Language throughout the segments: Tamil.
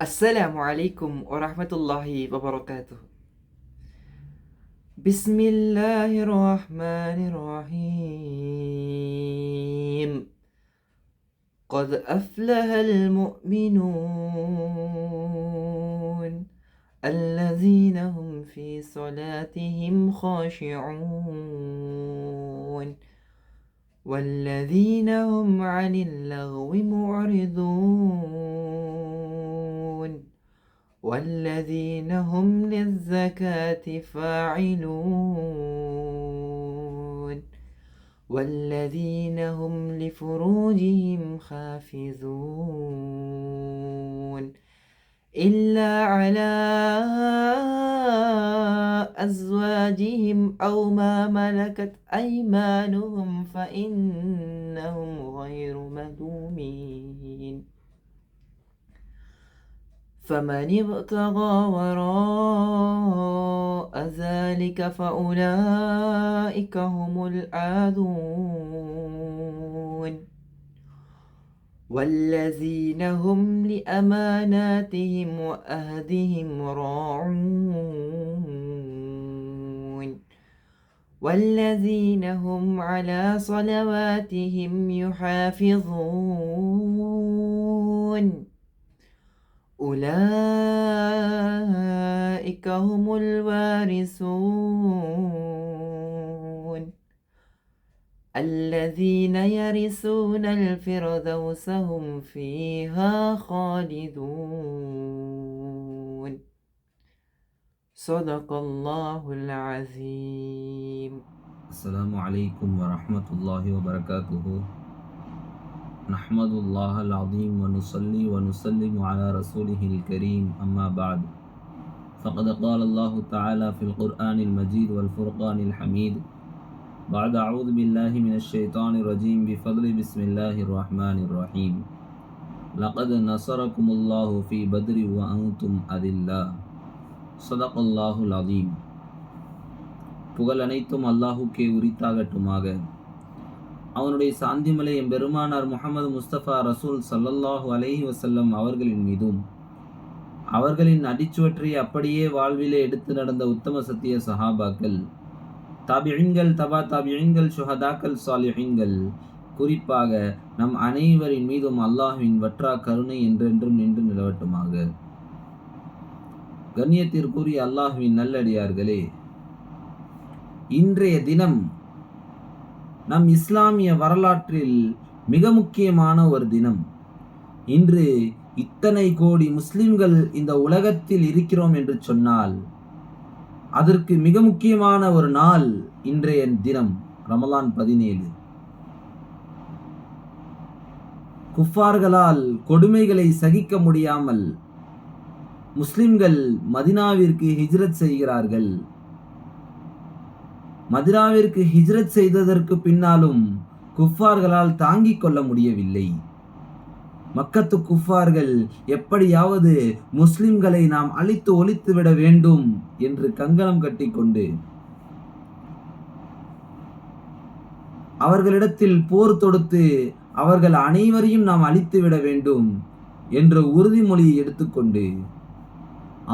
السلام عليكم ورحمة الله وبركاته. بسم الله الرحمن الرحيم. قد أفلح المؤمنون الذين هم في صلاتهم خاشعون والذين هم عن اللغو معرضون. والذين هم للزكاة فاعلون. والذين هم لفروجهم حافظون إلا على أزواجهم أو ما ملكت أيمانهم فإنهم غير ملومين فمن ابتغى وراء ذلك فأولئك هم العادون والذين هم لأماناتهم وأهدهم راعون والذين هم على صلواتهم يحافظون أولئك هم الوارثون. الذين يرثون الفردوس هم فيها خالدون. صدق الله العظيم. السلام عليكم ورحمة الله وبركاته. نحمد الله العظيم ونصلي ونسلم على رسوله الكريم أما بعد فقد قال الله تعالى في القرآن المجيد والفرقان الحميد بعد أعوذ بالله من الشيطان الرجيم بفضل بسم الله الرحمن الرحيم لقد نصركم الله في بدر وأنتم أذلة صدق الله العظيم புகழ் அனைத்தும் அல்லாஹுக்கே உரித்தாகட்டுமாக அவனுடைய சாந்திமலை எம்பெருமானார் முகமது முஸ்தபா ரசூல் சல்லல்லாஹு அலஹி வசல்லம் அவர்களின் மீதும் அவர்களின் அடிச்சுவற்றை அப்படியே வாழ்விலே எடுத்து நடந்த உத்தம சத்திய சஹாபாக்கள் தாபியங்கள் தபா தாபியங்கள் சுஹதாக்கள் சாலிஹீன்கள் குறிப்பாக நம் அனைவரின் மீதும் அல்லாஹுவின் வற்றா கருணை என்றென்றும் நின்று நிலவட்டுமாக. கண்ணியத்திற்குரிய அல்லாஹுவின் நல்லடியார்களே இன்றைய தினம் நம் இஸ்லாமிய வரலாற்றில் மிக முக்கியமான ஒரு தினம். இன்று இத்தனை கோடி முஸ்லிம்கள் இந்த உலகத்தில் இருக்கிறோம் என்று சொன்னால் அதற்கு மிக முக்கியமான ஒரு நாள் இன்றைய தினம் ரமலான் பதினேழு. குஃபார்களால் கொடுமைகளை சகிக்க முடியாமல் முஸ்லிம்கள் மதினாவிற்கு ஹிஜ்ரத் செய்கிறார்கள். மதிராவிற்கு ஹிஜ்ரத் செய்ததற்கு பின்னாலும் குஃபார்களால் தாங்கிக் கொள்ள முடியவில்லை. மக்கத்து குஃபார்கள் எப்படியாவது முஸ்லிம்களை நாம் அழித்து ஒழித்து விட வேண்டும் என்று கங்கணம் கட்டிக்கொண்டு அவர்களிடத்தில் போர் தொடுத்து அவர்கள் அனைவரையும் நாம் அழித்து விட வேண்டும் என்ற உறுதிமொழியை எடுத்துக்கொண்டு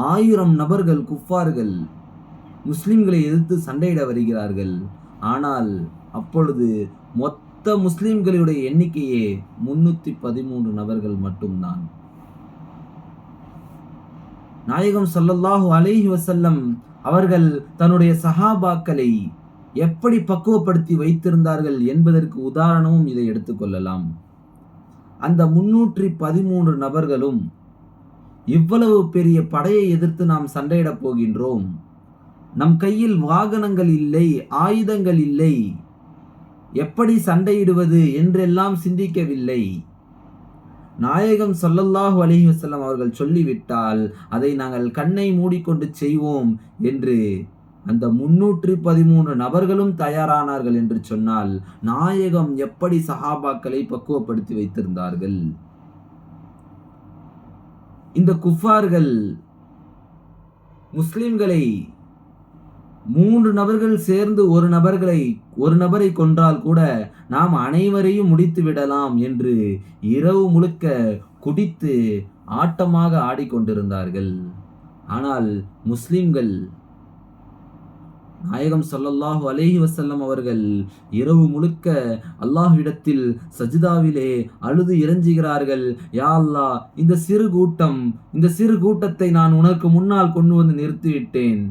ஆயிரம் நபர்கள் குஃபார்கள் முஸ்லிம்களை எதிர்த்து சண்டையிட வருகிறார்கள். ஆனால் அப்பொழுது மொத்த முஸ்லிம்களுடைய எண்ணிக்கையே முன்னூத்தி பதிமூன்று நபர்கள் மட்டும்தான். நாயகம் சல்லல்லாஹு அலைஹி வசல்லம் அவர்கள் தன்னுடைய சஹாபாக்களை எப்படி பக்குவப்படுத்தி வைத்திருந்தார்கள் என்பதற்கு உதாரணமும் இதை எடுத்துக்கொள்ளலாம் அந்த முன்னூற்றி பதிமூன்று நபர்களும் இவ்வளவு பெரிய படையை எதிர்த்து நாம் சண்டையிடப் போகின்றோம். நம் கையில் வாகனங்கள் இல்லை ஆயுதங்கள் இல்லை. எப்படி சண்டையிடுவது என்றெல்லாம் சிந்திக்கவில்லை. நாயகம் சொல்லல்லாஹு அலஹி வசல்லம் அவர்கள் சொல்லிவிட்டால் அதை நாங்கள் கண்ணை மூடிக்கொண்டு செய்வோம் என்று அந்த முன்னூற்று பதிமூணு நபர்களும் தயாரானார்கள் என்று சொன்னால் நாயகம் எப்படி சஹாபாக்களை பக்குவப்படுத்தி வைத்திருந்தார்கள்? இந்த குஃபார்கள் முஸ்லிம்களை மூன்று நபர்கள் சேர்ந்து ஒரு நபர்களை ஒரு நபரை கொன்றால் கூட நாம் அனைவரையும் முடித்து விடலாம் என்று இரவு முழுக்க குடித்து ஆட்டமாக ஆடிக்கொண்டிருந்தார்கள். ஆனால் முஸ்லிம்கள் நாயகம் சொல்லல்லாஹு அலைஹி வசல்லம் அவர்கள் இரவு முழுக்க அல்லாஹ்விடத்தில் சஜிதாவிலே அழுது இறைஞ்சுகிறார்கள் யா அல்லாஹ் இந்த சிறு கூட்டம் இந்த சிறு கூட்டத்தை நான் உனக்கு முன்னால் கொண்டு வந்து நிறுத்திவிட்டேன்.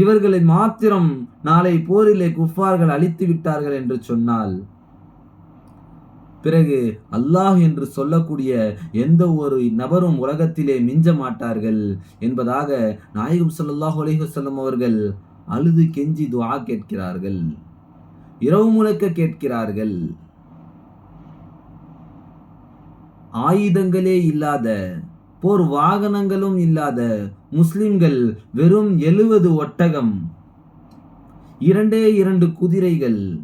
இவர்களை மாத்திரம் நாளை போரிலே குஃபார்கள் அழித்து விட்டார்கள் என்று சொன்னால் பிறகு அல்லாஹ் என்று சொல்லக்கூடிய எந்த ஒரு நபரும் உலகத்திலே மிஞ்ச மாட்டார்கள் என்பதாக நாயகம் ஸல்லல்லாஹு அலிஹசல்லம் அவர்கள் அழுது கெஞ்சி துவா கேட்கிறார்கள். இரவு முழக்க கேட்கிறார்கள். ஆயுதங்களே இல்லாத போர் வாகனங்களும் இல்லாத முஸ்லிம்கள் வெறும் எழுவது ஒட்டகம். இரண்டே இரண்டு குதிரைகள்.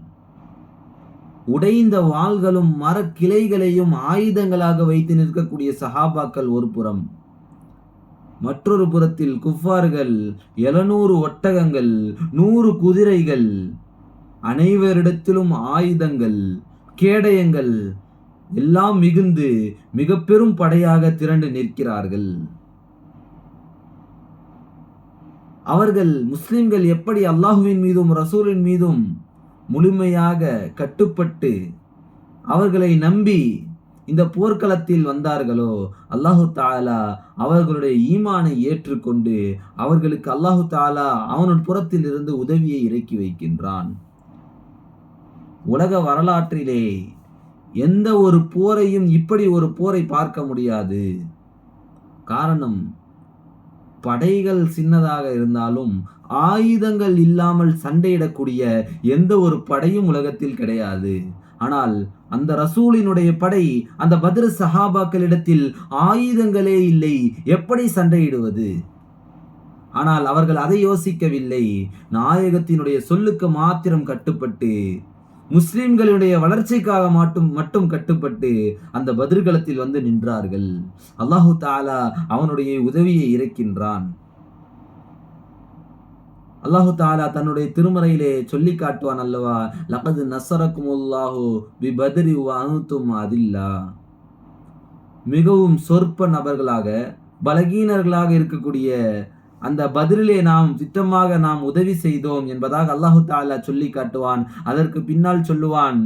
உடைந்த வாள்களும் மரக்கிளைகளையும் ஆயுதங்களாக வைத்து நிற்கக்கூடிய சஹாபாக்கள் ஒரு புறம். மற்றொரு புறத்தில் குஃபார்கள் எழுநூறு ஒட்டகங்கள் நூறு குதிரைகள். அனைவரிடத்திலும் ஆயுதங்கள் கேடயங்கள் எல்லாம் மிகுந்து மிக பெரும் படையாக திரண்டு நிற்கிறார்கள். அவர்கள் முஸ்லிம்கள் எப்படி அல்லாஹுவின் மீதும் ரசூலின் மீதும் முழுமையாக கட்டுப்பட்டு அவர்களை நம்பி இந்த போர்க்களத்தில் வந்தார்களோ அல்லாஹு தாலா அவர்களுடைய ஈமானை ஏற்றுக்கொண்டு அவர்களுக்கு அல்லாஹு தாலா அவனுடைய புறத்தில் இருந்து உதவியை இறக்கி வைக்கின்றான். உலக வரலாற்றிலே எந்த ஒரு போரையும் இப்படி ஒரு போரை பார்க்க முடியாது. காரணம் படைகள் சின்னதாக இருந்தாலும் ஆயுதங்கள் இல்லாமல் சண்டையிடக்கூடிய எந்த ஒரு படையும் உலகத்தில் கிடையாது. ஆனால் அந்த ரசூலினுடைய படை அந்த பத்ர சஹாபாக்களிடத்தில் ஆயுதங்களே இல்லை எப்படி சண்டையிடுவது? ஆனால் அவர்கள் அதை யோசிக்கவில்லை. நாயகத்தினுடைய சொல்லுக்கு மாத்திரம் கட்டுப்பட்டு முஸ்லிம்களுடைய வளர்ச்சிக்காக மட்டும் மட்டும் கட்டுப்பட்டு அந்த பதிர்களத்தில் வந்து நின்றார்கள். அல்லாஹு தாலா அவனுடைய உதவியை இறக்கின்றான். அல்லாஹு தாலா தன்னுடைய திருமறையிலே சொல்லி காட்டுவான் அல்லவா? லகது நசரக்குமுல்லாஹு பி பதிரி அனுத்தும் அதில்லா. மிகவும் சொற்ப நபர்களாக பலகீனர்களாக இருக்கக்கூடிய அந்த பதிலே நாம் திட்டமாக நாம் உதவி செய்தோம் என்பதாக அல்லாஹு தாலா சொல்லி காட்டுவான். அதற்கு பின்னால் சொல்லுவான்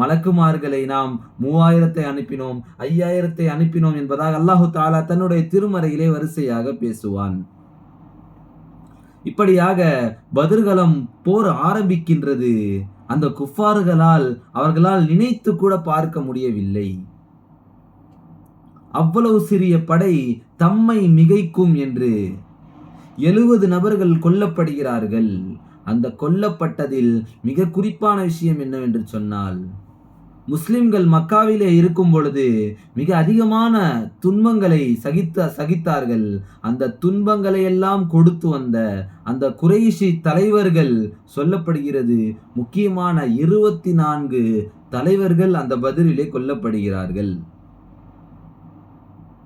மலக்குமார்களை நாம் மூவாயிரத்தை அனுப்பினோம் ஐயாயிரத்தை அனுப்பினோம் என்பதாக அல்லாஹு தாலா தன்னுடைய திருமறையிலே வரிசையாக பேசுவான். இப்படியாக பதிர்களம் போர் ஆரம்பிக்கின்றது. அந்த குஃபார்களால் அவர்களால் நினைத்து கூட பார்க்க முடியவில்லை. அவ்வளவு சிறிய படை தம்மை மிகைக்கும் என்று எழுபது நபர்கள் கொல்லப்படுகிறார்கள். அந்த கொல்லப்பட்டதில் மிக குறிப்பான விஷயம் என்னவென்று சொன்னால் முஸ்லிம்கள் மக்காவிலே இருக்கும் பொழுது மிக அதிகமான துன்பங்களை சகித்த சகித்தார்கள். அந்த துன்பங்களை எல்லாம் கொடுத்து வந்த அந்த குறைஷி தலைவர்கள் சொல்லப்படுகிறது முக்கியமான இருபத்தி நான்கு தலைவர்கள் அந்த பதிலிலே கொல்லப்படுகிறார்கள்.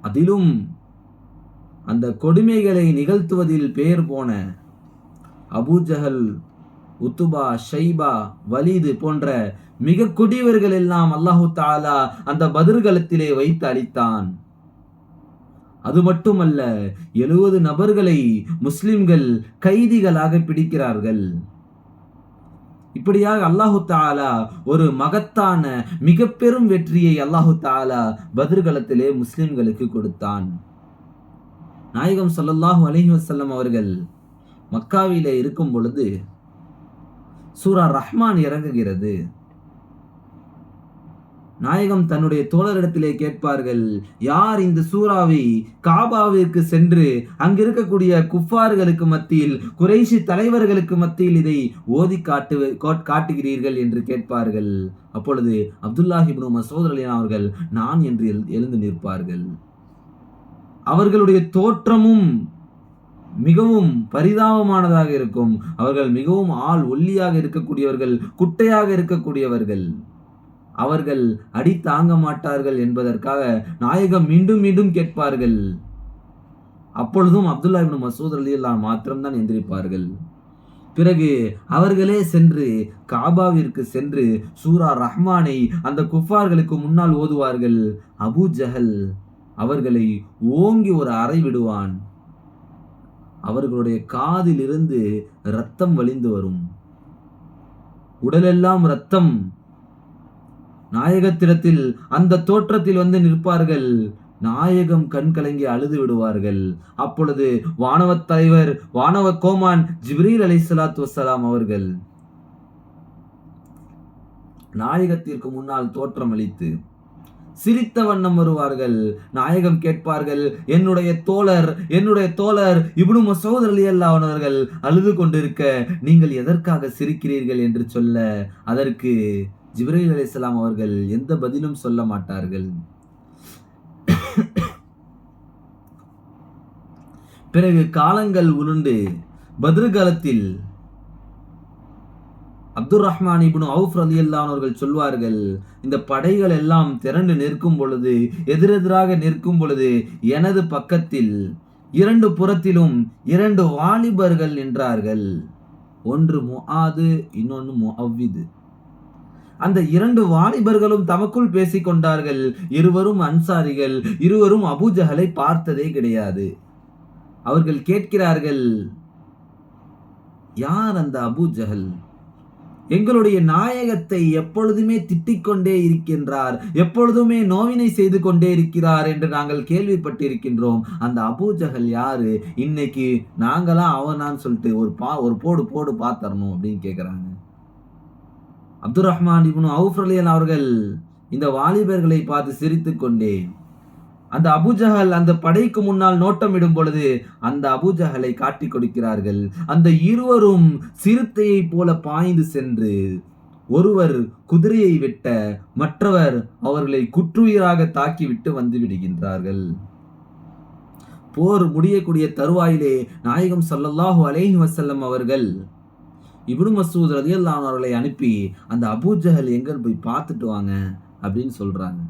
அதிலும் அந்த கொடுமைகளை நிகழ்த்துவதில் பெயர் போன அபூஜஹல் உத்துபா ஷைபா வலீது போன்ற மிக கொடியவர்கள் எல்லாம் அல்லாஹு தாலா அந்த பதிர்களத்திலே வைத்து அளித்தான். அது மட்டுமல்ல எழுபது நபர்களை முஸ்லிம்கள் கைதிகளாக பிடிக்கிறார்கள். இப்படியாக அல்லாஹு தாலா ஒரு மகத்தான மிக பெரும் வெற்றியை அல்லாஹு தாலா பதிர்களத்திலே முஸ்லிம்களுக்கு கொடுத்தான். நாயகம் சல்லல்லாஹு அலஹி வசல்லம் அவர்கள் மக்காவிலே இருக்கும் பொழுது சூரா ரஹ்மான் இறங்குகிறது. நாயகம் தன்னுடைய தோழரிடத்திலே கேட்பார்கள் யார் இந்த சூறாவை காபாவிற்கு சென்று அங்கிருக்கக்கூடிய குஃபார்களுக்கு மத்தியில் குறைஷி தலைவர்களுக்கு மத்தியில் இதை ஓதி காட்டு கோட்- காட்டுகிறீர்கள்? என்று கேட்பார்கள். அப்பொழுது அப்துல்லாஹிப்னு மசூத் அவர்கள் நான் என்று எழு- எழுந்து நிற்பார்கள். அவர்களுடைய தோற்றமும் மிகவும் பரிதாபமானதாக இருக்கும். அவர்கள் மிகவும் ஆள் ஒல்லியாக இருக்கக்கூடியவர்கள் குட்டையாக இருக்கக்கூடியவர்கள். அவர்கள் அடி தாங்க மாட்டார்கள் என்பதற்காக நாயகம் மீண்டும் மீண்டும் கேட்பார்கள். அப்பொழுதும் அப்துல்லா இப்னு மசூத் அலி மாத்திரம்தான் எந்திரிப்பார்கள். பிறகு அவர்களே சென்று காபாவிற்கு சென்று சூரா ரஹ்மானை அந்த குஃபார்களுக்கு முன்னால் ஓதுவார்கள். அபூ ஜஹல் அவர்களை ஓங்கி ஒரு அறை விடுவான். அவர்களுடைய காதிலிருந்து ரத்தம் வழிந்து வரும். உடலெல்லாம் ரத்தம் நாயகத்திடத்தில் அந்த தோற்றத்தில் வந்து நிற்பார்கள். நாயகம் கண் கலங்கி அழுது விடுவார்கள். அப்பொழுது வானவத் தலைவர் வானவ கோமான் ஜிப்ரீல் அலை சலாத்து வசலாம் அவர்கள் நாயகத்திற்கு முன்னால் தோற்றமளித்து சிரித்த வண்ணம் வருவார்கள். நாயகம் கேட்பார்கள் என்னுடைய தோழர் என்னுடைய தோழர் இப்னு மசூத் அலி அழுது கொண்டிருக்க நீங்கள் எதற்காக சிரிக்கிறீர்கள்? என்று சொல்ல அதற்கு ஜிப்ரீல் அலிஸ்லாம் அவர்கள் எந்த பதிலும் சொல்ல மாட்டார்கள். பிறகு காலங்கள் உருண்டு பதிர்காலத்தில் அப்துல் ரஹ்மான் இப்னு அவுஃப் அலி அல்லானவர்கள் சொல்வார்கள் இந்த படைகள் எல்லாம் திரண்டு நிற்கும் பொழுது எதிரெதிராக நிற்கும் பொழுது எனது பக்கத்தில் இரண்டு புறத்திலும் இரண்டு வாலிபர்கள் நின்றார்கள். ஒன்று முஆது இன்னொன்று முஅவ்விது. அந்த இரண்டு வாலிபர்களும் தமக்குள் பேசிக் கொண்டார்கள் இருவரும் அன்சாரிகள் இருவரும் அபூஜஹலை பார்த்ததே கிடையாது. அவர்கள் கேட்கிறார்கள் யார் அந்த அபூஜஹல்? எங்களுடைய நாயகத்தை எப்பொழுதுமே திட்டிக்கொண்டே இருக்கின்றார் எப்பொழுதுமே நோவினை செய்து கொண்டே இருக்கிறார் என்று நாங்கள் கேள்விப்பட்டிருக்கின்றோம். அந்த அபூஜகல் யாரு? இன்னைக்கு நாங்களாம் அவனான்னு சொல்லிட்டு ஒரு பா ஒரு போடு போடு பார்த்தரணும் அப்படின்னு கேட்குறாங்க அப்துல் ரஹ்மான் இப்னு அவுஃப்ரலியன் அவர்கள் இந்த வாலிபர்களை பார்த்து சிரித்து கொண்டேன் அந்த அபுஜஹல் அந்த படைக்கு முன்னால் நோட்டமிடும் பொழுது அந்த அபுஜஹலை காட்டிக் கொடுக்கிறார்கள். அந்த இருவரும் சிறுத்தையைப் போல பாய்ந்து சென்று ஒருவர் குதிரையை வெட்ட மற்றவர் அவர்களை குற்றுயிராக தாக்கிவிட்டு வந்து விடுகின்றார்கள். போர் முடியக்கூடிய தருவாயிலே நாயகம் சல்லல்லாஹு அலேஹி வசல்லம் அவர்கள் இப்னு மசூத் ரதியல்லான் அவர்களை அனுப்பி அந்த அபூஜஹல் எங்கே போய் பார்த்துட்டு வாங்க அப்படின்னு சொல்கிறாங்க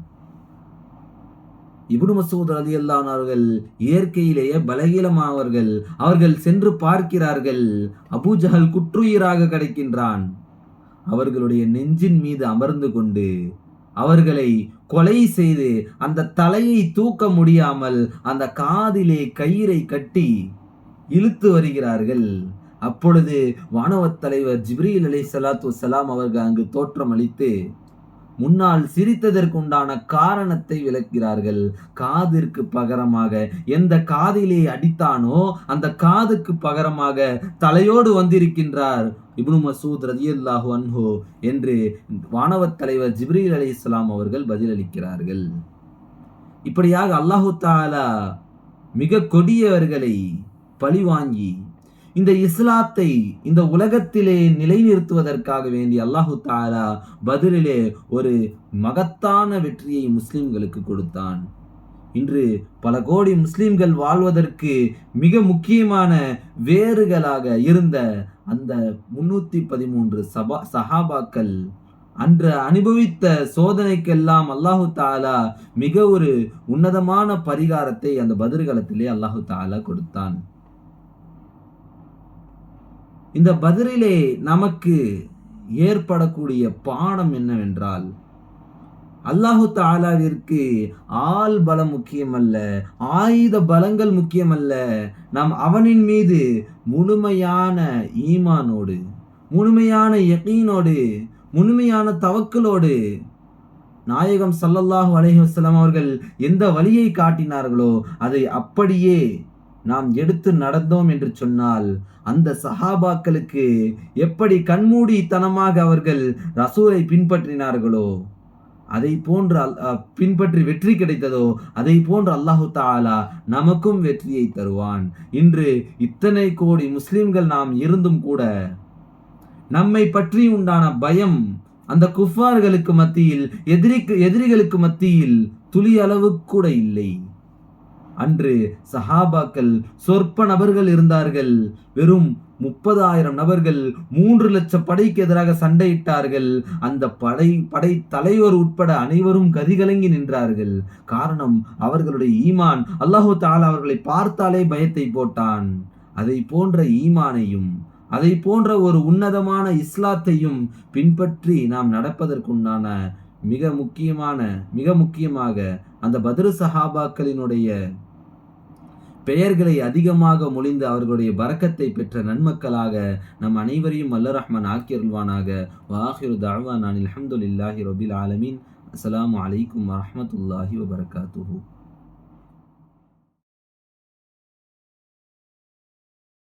இபுனு மசூத் ரலியல்லாஹு அல்லானவர்கள் இயற்கையிலேயே பலகீனமானவர்கள் அவர்கள் சென்று பார்க்கிறார்கள். அபூஜஹல் குற்றுயிராக கிடைக்கின்றான். அவர்களுடைய நெஞ்சின் மீது அமர்ந்து கொண்டு அவர்களை கொலை செய்து அந்த தலையை தூக்க முடியாமல் அந்த காதிலே கயிறை கட்டி இழுத்து வருகிறார்கள். அப்பொழுது வானவத் தலைவர் ஜிப்ரீல் அலை சலாத்து சலாம் அவர்கள் அங்கு தோற்றமளித்து முன்னால் சிரித்ததற்குண்டான காரணத்தை விளக்கிறார்கள் காதிற்கு பகரமாக எந்த காதிலே அடித்தானோ அந்த காதுக்கு பகரமாக தலையோடு வந்திருக்கின்றார். இப்னு மசூத் ரதியல்லாஹு அன்ஹோ என்று வானவத் தலைவர் ஜிப்ரீல் அலி இஸ்லாம் அவர்கள் பதிலளிக்கிறார்கள் இப்படியாக அல்லாஹு தாலா மிக கொடியவர்களை பழிவாங்கி இந்த இஸ்லாத்தை இந்த உலகத்திலே நிலைநிறுத்துவதற்காக வேண்டி அல்லாஹு தாலா பதிலிலே ஒரு மகத்தான வெற்றியை முஸ்லிம்களுக்கு கொடுத்தான். இன்று பல கோடி முஸ்லிம்கள் வாழ்வதற்கு மிக முக்கியமான வேறுகளாக இருந்த அந்த முன்னூத்தி பதிமூன்று சபா சஹாபாக்கள் அன்று அனுபவித்த சோதனைக்கெல்லாம் அல்லாஹு தாலா மிக ஒரு உன்னதமான பரிகாரத்தை அந்த பதிர்களத்திலே அல்லாஹு தாலா கொடுத்தான். இந்த பதிரிலே நமக்கு ஏற்படக்கூடிய பாடம் என்னவென்றால் அல்லாஹு தாலாவிற்கு ஆள் பலம் முக்கியமல்ல ஆயுத பலங்கள் முக்கியமல்ல நாம் அவனின் மீது முழுமையான ஈமானோடு முழுமையான யக்கீனோடு முழுமையான தவக்கலோடு நாயகம் சல்லல்லாஹு அலஹி வஸல்லம் அவர்கள் எந்த வழியை காட்டினார்களோ அதை அப்படியே நாம் எடுத்து நடந்தோம் என்று சொன்னால் அந்த சஹாபாக்களுக்கு எப்படி கண்மூடித்தனமாக அவர்கள் ரசூலை பின்பற்றினார்களோ அதை போன்று அல்- அ, பின்பற்றி வெற்றி கிடைத்ததோ அதை போன்று அல்லாஹு தாலா நமக்கும் வெற்றியை தருவான். இன்று இத்தனை கோடி முஸ்லிம்கள் நாம் இருந்தும் கூட நம்மை பற்றி உண்டான பயம் அந்த குஃபார்களுக்கு மத்தியில் எதிரிக்கு எதிரிகளுக்கு மத்தியில் துளி அளவு கூட இல்லை. அன்று சஹாபாக்கள் சொற்ப நபர்கள் இருந்தார்கள். வெறும் முப்பதாயிரம் நபர்கள் மூன்று லட்சம் படைக்கு எதிராக சண்டையிட்டார்கள். அந்த படை படை தலைவர் உட்பட அனைவரும் கதிகலங்கி நின்றார்கள். காரணம் அவர்களுடைய ஈமான். அல்லாஹு தாலா அவர்களை பார்த்தாலே பயத்தை போட்டான். அதை போன்ற ஈமானையும் அதை போன்ற ஒரு உன்னதமான இஸ்லாத்தையும் பின்பற்றி நாம் நடப்பதற்குண்டான மிக முக்கியமான மிக முக்கியமாக அந்த பத்ரு சஹாபாக்களினுடைய பெயர்களை அதிகமாக மொழிந்து அவர்களுடைய பறக்கத்தை பெற்ற நன்மக்களாக நம் அனைவரையும் அல்ல ரஹ்மான் ஆக்கியருள்வானாக வாஹிரு தாழ்வான் அல்ஹம்துலில்லாஹி ரபில் ஆலமீன். அஸ்ஸலாமு அலைக்கும் வரஹ்மத்துல்லாஹி வபரகாத்துஹு.